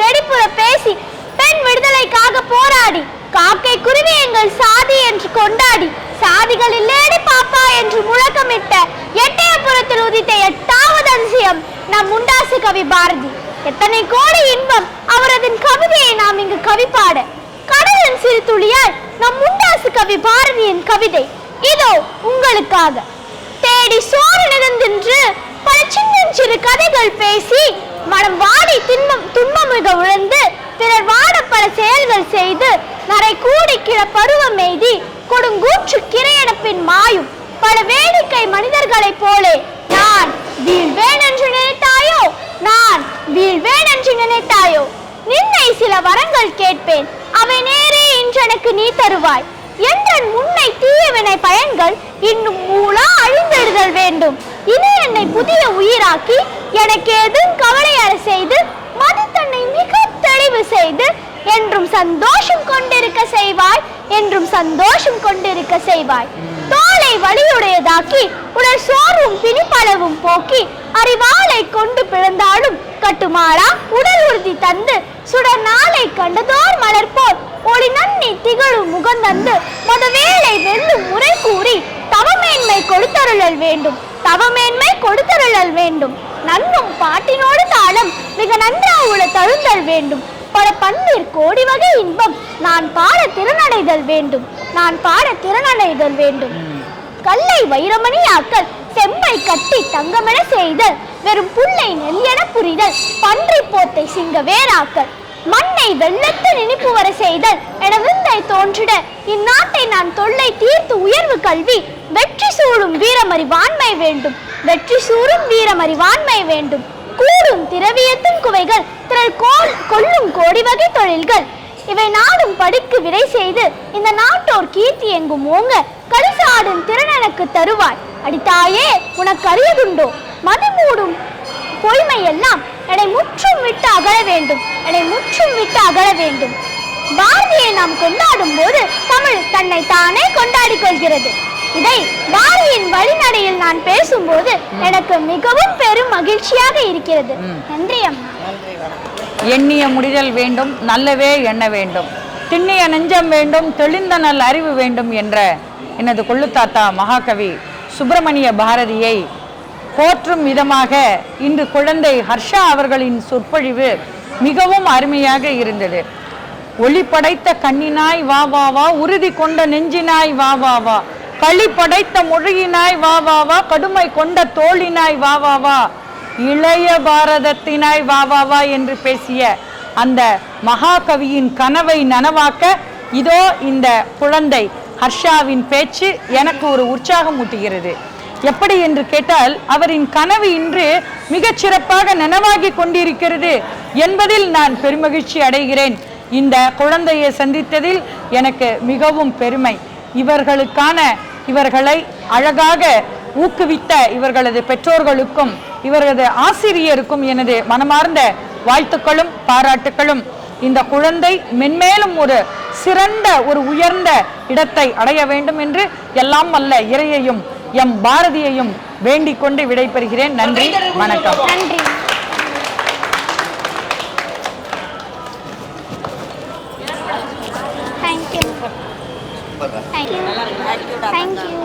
வெடிப்புற பேசி பெண் விடுதலைக்காக போராடி காக்கை குருவி எங்கள் சாதி என்று கொண்டாடி சாதிகள் இல்லேடி பாப்பா என்று முழக்கமிட்ட எட்டயபுரத்தில் உதித்த எட்டாவது அதிசயம் நம் முண்டாசு கவி பாரதி. எத்தனை கோடி இன்பம் அவரது கவிதையை நாம் இங்கு கவிப்பாட கடலின் சிறு துளியால் நம் முண்டாசு கவி பாரதியின் கவிதை. இதோ உங்களுக்காக. தேடி சோறு நிறந்தின்று பல சின்னஞ்சிறு கதைகள் பேசி மனம் வாடி தின்பம் துன்பம் உழந்து பிறர் வாட பல செயல்கள் செய்து நரை கூடி கிழ பருவம் எய்தி கொடுங்கூற்று கிரையடப்பின் மாயும். பல வேடிக்கை மனிதர்களைப் போலே நான் வீழ்வேன் என்று நினைத்தாயோ? நான் வீழ்வேன் என்று நினைத்தாயோ? நின்னை சில வரங்கள் கேட்பேன். அவை நேரே இன்றெனக்கு நீ தருவாய். என்றன் முன்னை தீயவினை பயன்கள் இன்னும் மூலா அழிந்திடுதல் வேண்டும். இனி என்னை புதிய உயிராக்கி எனக்கு எதுவும் கவலையற செய்து மது தன்னை மிக தெளிவு செய்து என்றும் சந்தோஷம் கொண்டிருக்க செய்வாய் என்றும் சந்தோஷம் கொண்டிருக்க செய்வாய். தோலை வலியுடையதாக்கி உடல் சோர்வும் பிணிப்பளவும் போக்கி அறிவாளை கொண்டு பிறந்தாலும் கட்டுமாறா உடல் உறுதி தந்து சுடர் நாளை கண்டதோர் மலர்போல் ஒளி நன்னி திகழும் முகந்தந்து மதவேளை வெல்லும் முறை கூறி தவமேன்மை கொடுத்தருளல் வேண்டும். தவமேன்மை கொடுத்தருளல் வேண்டும். நன்னும் பாட்டினோடு தாளம் மிக நன்றா உள்ள தழுந்தல் வேண்டும். பல பன்னீர் கோடி வகை இன்பம் நான் பாட திறனடைதல் வேண்டும். நான் பாட திறனடைதல் வேண்டும். கல்லை வைரமணியாக்கல் செம்மை கட்டி தங்கமென செய்தல் வெறும் புல்லை நெல்லென புரிதல் பன்றி போத்தை சிங்க வேறாக்கல். மண்ணை வெள்ளத்து நினைப்பு வர செய்தல் என விந்தை தோன்றிட இந்நாட்டை நான் தொல்லை தீர்த்து உயர்வு கல்வி வெற்றி சூழும் வீரமறிவாண்மை வேண்டும் வெற்றி சூறும் வீரமறிவாண்மை வேண்டும். கூடும் திரவியத்தின் குவைகள் திரள் கோல் கொள்ளும் கோடி வகை தொழில்கள். இவை நாடும் படிக்கு விடை செய்து இந்த நாட்டோர் கீர்த்தி எங்கும் ஓங்க கரிசாடும் திறன் எனக்கு தருவாய். அடித்தாயே உனக்கு அறியதுண்டோ மதிமூடும் பொய்மை எல்லாம் என்னை முற்றும் விட்டு அகல வேண்டும். என்னை முற்றும் விட்டு அகல வேண்டும். பாரதியை நாம் கொண்டாடும் போது தமிழ் தன்னை தானே கொண்டாடிக் கொள்கிறது. இதை பாரதியின் வழிநடையில் நான் பேசும்போது எனக்கு மிகவும் பெரும் மகிழ்ச்சியாக இருக்கிறது. நன்றி அம்மா. எண்ணிய முடிதல் வேண்டும் நல்லவே எண்ண வேண்டும். திண்ணிய நெஞ்சம் வேண்டும் தெளிந்த நல் அறிவு வேண்டும் என்ற எனது கொள்ளுத்தாத்தா மகாகவி சுப்பிரமணிய பாரதியை போற்றும் விதமாக இன்று குழந்தை ஹர்ஷா அவர்களின் சொற்பொழிவு மிகவும் அருமையாக இருந்தது. ஒளி படைத்த கண்ணினாய் வா வா வா உறுதி கொண்ட நெஞ்சினாய் வா வா வா களி படைத்த மொழியினாய் வா வா வா கடுமை கொண்ட தோளினாய் வா வா வா இளைய பாரதத்தினாய் வா வா வா என்று பேசிய அந்த மகாகவியின் கனவை நனவாக்க இதோ இந்த குழந்தை ஹர்ஷாவின் பேச்சு எனக்கு ஒரு உற்சாகம் ஊட்டுகிறது. எப்படி என்று கேட்டால் அவரின் கனவு இன்று மிகச் சிறப்பாக நனவாகி கொண்டிருக்கிறது என்பதில் நான் பெருமகிழ்ச்சி அடைகிறேன். இந்த குழந்தையை சந்தித்ததில் எனக்கு மிகவும் பெருமை. இவர்களுக்கான இவர்களை அழகாக ஊக்குவித்த இவர்களது பெற்றோர்களுக்கும் இவரது ஆசிரியருக்கும் எனது மனமார்ந்த வாழ்த்துக்களும் பாராட்டுக்களும். இந்த குழந்தை மென்மேலும் ஒரு சிறந்த ஒரு உயர்ந்த இடத்தை அடைய வேண்டும் என்று எல்லாம் அல்ல இறையையும் எம் பாரதியையும் வேண்டிக் கொண்டு விடைபெறுகிறேன். நன்றி. வணக்கம். நன்றி. Thank you thank you thank you